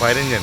പതിനഞ്ചൻ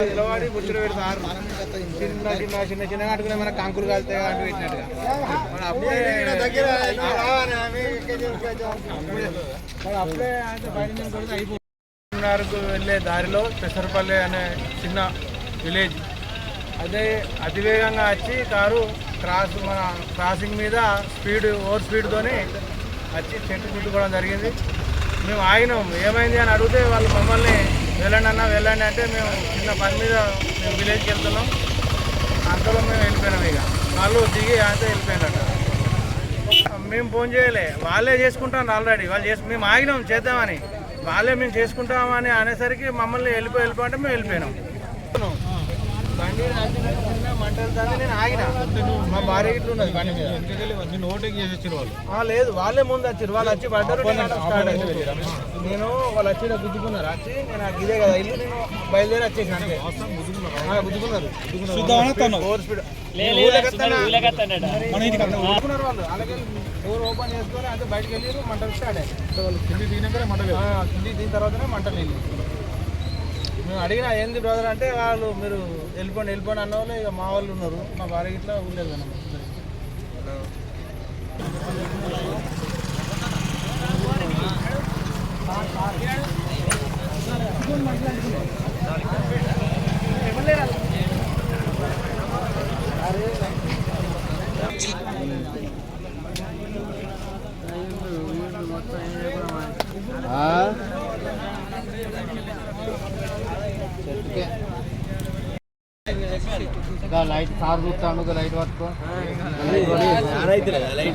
నిలబడి ముచ్చట పెడతారు. చిన్న చిన్న చిన్న చిన్న కట్టుకునే మన కంకులు కలితే అటు పెట్టినట్టుగా. మన అప్పుడే మన అప్పుడే బయట వెళ్ళే దారిలో పెసరపల్లి అనే చిన్న విలేజ్. అదే అతివేగంగా వచ్చి కారు క్రాస్ మన క్రాసింగ్ మీద స్పీడ్ ఓవర్ స్పీడ్తోని వచ్చి చెట్టు చుట్టుకోవడం జరిగింది. మేము ఆగినాం. ఏమైంది అని అడిగితే వాళ్ళు మమ్మల్ని వెళ్ళండి అన్న వెళ్ళండి అంటే మేము చిన్న పని మీద మేము విలేజ్కి వెళ్తున్నాం. అంతలో మేము వెళ్ళిపోయినాం ఇక. వాళ్ళు దిగి అంతే వెళ్ళిపోయినట్టు మేము ఫోన్ చేయలే. వాళ్ళే చేసుకుంటాం ఆల్రెడీ వాళ్ళు చేసు మేము ఆగినాం చేద్దామని. వాళ్ళే మేము చేసుకుంటామని అనేసరికి మమ్మల్ని వెళ్ళిపోయి వెళ్ళిపో అంటే మేము వెళ్ళిపోయినాం. బండి మంటలు తాగి నేను ఆగిన మా భార్య ఇట్లా ఉన్నది బండి మీద నిన్ను ఓటింగ్ చేసి వచ్చిన వాళ్ళు ఆ, లేదు వాళ్ళే ముందు వచ్చారు వాళ్ళు వచ్చి పడ్డారు నేను. నేను వాళ్ళు వచ్చి గుద్దుకున్నారు. వచ్చి నేను ఇదే కదా ఇల్లు నేను బయలుదేరి వచ్చేసిన అంతే. గుద్దుకున్నారు. ఓవర్ స్పీడ్ గుద్దుకున్నారు వాళ్ళు. అలాగే డోర్ ఓపెన్ చేసుకొని అంటే బయటకు వెళ్ళి మంటలు స్టార్ట్ అయ్యాయి. కింది దిగినాకనే మంట ఆ, కిందికి దిగిన తర్వాతనే మంటలు వెళ్ళి మేము అడిగిన ఏంది బ్రదర్ అంటే వాళ్ళు మీరు వెళ్ళిపోండి వెళ్ళిపోండి అన్న వాళ్ళు ఇక మా వాళ్ళు ఉన్నారు మా భార్య ఇట్లా ఉండేది కదా లైట్ సార్ చూస్తాను లైట్ పట్టుకో.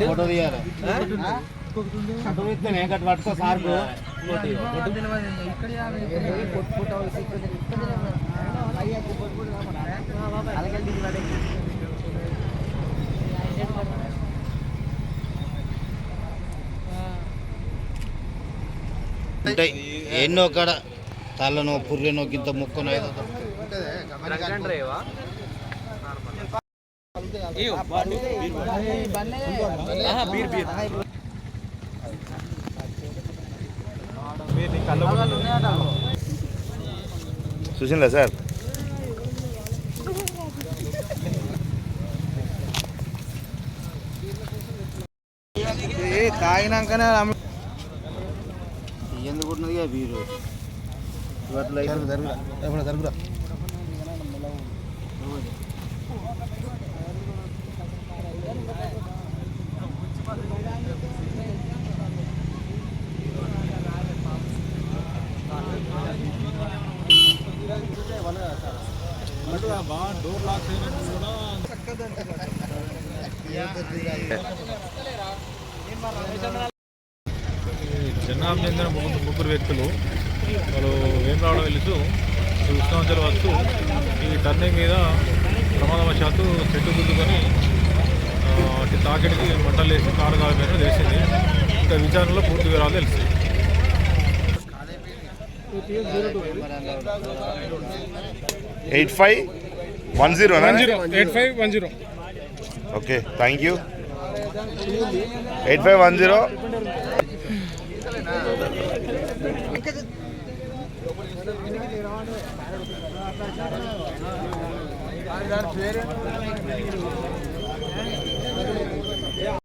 ఫోటో తీయాలి. ఫోటో తీస్తే మేకట్ పట్టుకో సార్ ఉంటాయి. ఎన్నో కాడ తలనో పుర్రెనో గింత ముక్కనో ఏదో చూసిందా సార్? ఏ తాగినాకనే ఎందుకు ఉన్నది వీరు బాగా డోర్ లాక్ అయినట్టు కూడా జనాభా చెందిన ముగ్గురు ముగ్గురు వ్యక్తులు వాళ్ళు ఏం రావడం వెళ్తూ ఉష్ణాంశాలు వస్తూ ఈ టర్నింగ్ మీద ప్రమాదవశాత్తు చెట్టు గుద్దుకొని ఆ, అటు తాకిడికి మంటలు వేసి కారు కాలమైన తెలిసింది ఇంకా విచారణలో పూర్తి వివరాలు తెలుసు eight five one zero eight five one zero. Okay thank you. Eight five one zero. పేరు